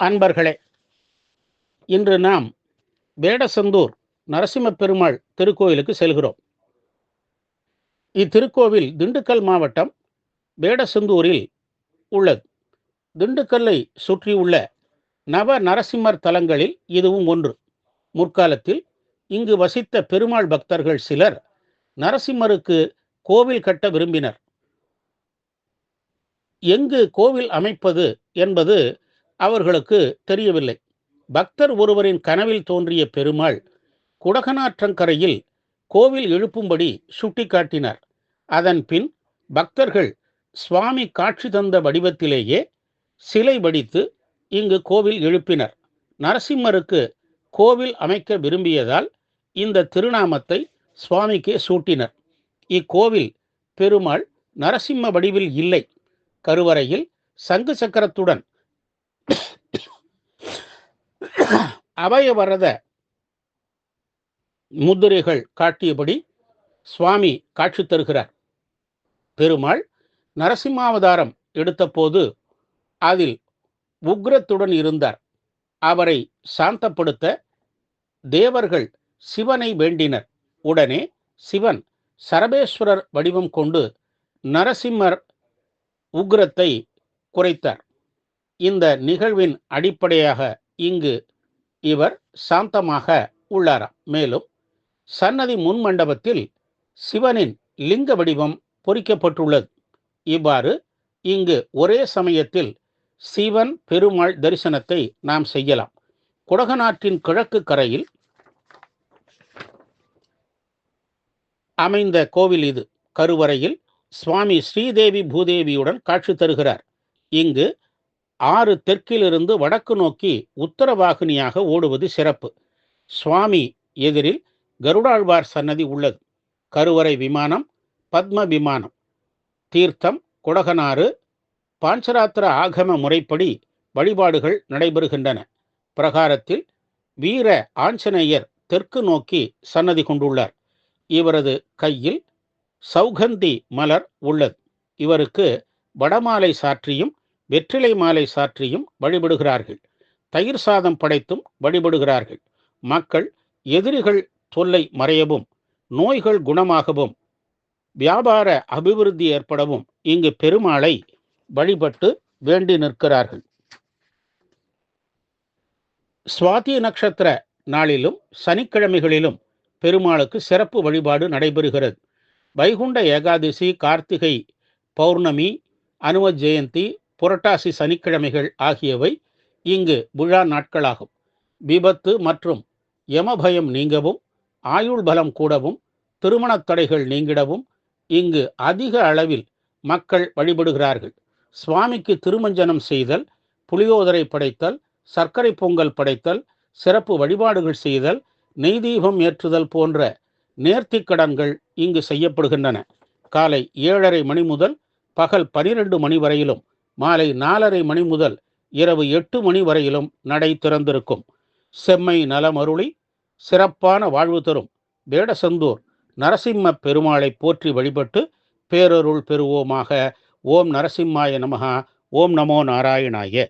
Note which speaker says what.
Speaker 1: அன்பர்களே இன்று நாம் வேடசந்தூர் நரசிம்ம பெருமாள் திருக்கோயிலுக்கு செல்கிறோம். இத்திருக்கோவில் திண்டுக்கல் மாவட்டம் வேடசந்தூரில் உள்ளது. திண்டுக்கல்லை சுற்றியுள்ள நவ நரசிம்மர் தலங்களில் இதுவும் ஒன்று. முற்காலத்தில் இங்கு வசித்த பெருமாள் பக்தர்கள் சிலர் நரசிம்மருக்கு கோவில் கட்ட விரும்பினர். எங்கு கோவில் அமைப்பது என்பது அவர்களுக்கு தெரியவில்லை. பக்தர் ஒருவரின் கனவில் தோன்றிய பெருமாள் குடகனாற்றங்கரையில் கோவில் எழுப்பும்படி சுட்டிக்காட்டினார். அதன் பின் பக்தர்கள் சுவாமி காட்சி தந்த வடிவத்திலேயே சிலை வடித்து இங்கு கோவில் எழுப்பினர். நரசிம்மருக்கு கோவில் அமைக்க விரும்பியதால் இந்த திருநாமத்தை சுவாமிக்கு சூட்டினர். இக்கோவில் பெருமாள் நரசிம்ம வடிவில் இல்லை. கருவறையில் சங்கு சக்கரத்துடன் அபயவரத முத்திரைகள் காட்டியபடி சுவாமி காட்சி தருகிறார். பெருமாள் நரசிம்மாவதாரம் எடுத்தபோது அதில் உக்ரத்துடன் இருந்தார். அவரை சாந்தப்படுத்த தேவர்கள் சிவனை வேண்டினர். உடனே சிவன் சரபேஸ்வரர் வடிவம் கொண்டு நரசிம்மர் உக்ரத்தை குறைத்தார். இந்த நிகழ்வின் அடிப்படையாக இங்கு இவர் சாந்தமாக உள்ளாராம். மேலும் சன்னதி முன் மண்டபத்தில் சிவனின் லிங்க வடிவம் பொறிக்கப்பட்டுள்ளது. இவ்வாறு இங்கு ஒரே சமயத்தில் சிவன் பெருமாள் தரிசனத்தை நாம் செய்யலாம். குடகநாட்டின் கிழக்கு கரையில் அமைந்த கோவில் இது. கருவறையில் சுவாமி ஸ்ரீதேவி பூதேவியுடன் காட்சி தருகிறார். இங்கு ஆறு தெற்கிலிருந்து வடக்கு நோக்கி உத்தரவாகினியாக ஓடுவது சிறப்பு. சுவாமி எதிரில் கருடாழ்வார் சன்னதி உள்ளது. கருவறை விமானம் பத்ம விமானம். தீர்த்தம் குடகனாறு பாஞ்சராத்திர ஆகம முறைப்படி வழிபாடுகள் நடைபெறுகின்றன. பிரகாரத்தில் வீர ஆஞ்சநேயர் தெற்கு நோக்கி சன்னதி கொண்டுள்ளார். இவரது கையில் சௌகந்தி மலர் உள்ளது. இவருக்கு வடமாலை சாற்றியும் வெற்றிலை மாலை சாற்றியும் வழிபடுகிறார்கள். தயிர் சாதம் படைத்தும் வழிபடுகிறார்கள். மக்கள் எதிரிகள் தொல்லை மறையவும் நோய்கள் குணமாகவும் வியாபார அபிவிருத்தி ஏற்படவும் இங்கு பெருமாளை வழிபட்டு வேண்டி நிற்கிறார்கள். சுவாதி நட்சத்திர நாளிலும் சனிக்கிழமைகளிலும் பெருமாளுக்கு சிறப்பு வழிபாடு நடைபெறுகிறது. வைகுண்ட ஏகாதசி கார்த்திகை பௌர்ணமி அனும ஜெயந்தி புரட்டாசி சனிக்கிழமைகள் ஆகியவை இங்கு விழா நாட்களாகும். விபத்து மற்றும் யமபயம் நீங்கவும் ஆயுள் பலம் கூடவும் திருமணத் தடைகள் நீங்கிடவும் இங்கு அதிக அளவில் மக்கள் வழிபடுகிறார்கள். சுவாமிக்கு திருமஞ்சனம் செய்தல் புளியோதரை படைத்தல் சர்க்கரை பொங்கல் படைத்தல் சிறப்பு வழிபாடுகள் செய்தல் நெய் தீபம் ஏற்றுதல் போன்ற நேர்த்திக் கடன்கள் இங்கு செய்யப்படுகின்றன. காலை ஏழரை மணி முதல் பகல் பனிரெண்டு மணி வரையிலும் மாலை நாலரை மணி முதல் இரவு எட்டு மணி வரையிலும் நடை திறந்திருக்கும். செம்மை நலமருளி சிறப்பான வாழ்வு தரும் வேடசந்தூர் நரசிம்ம பெருமாளை போற்றி வழிபட்டு பேரருள் பெறுவோமாக. ஓம் நரசிம்மாய நமகா ஓம் நமோ நாராயணாய.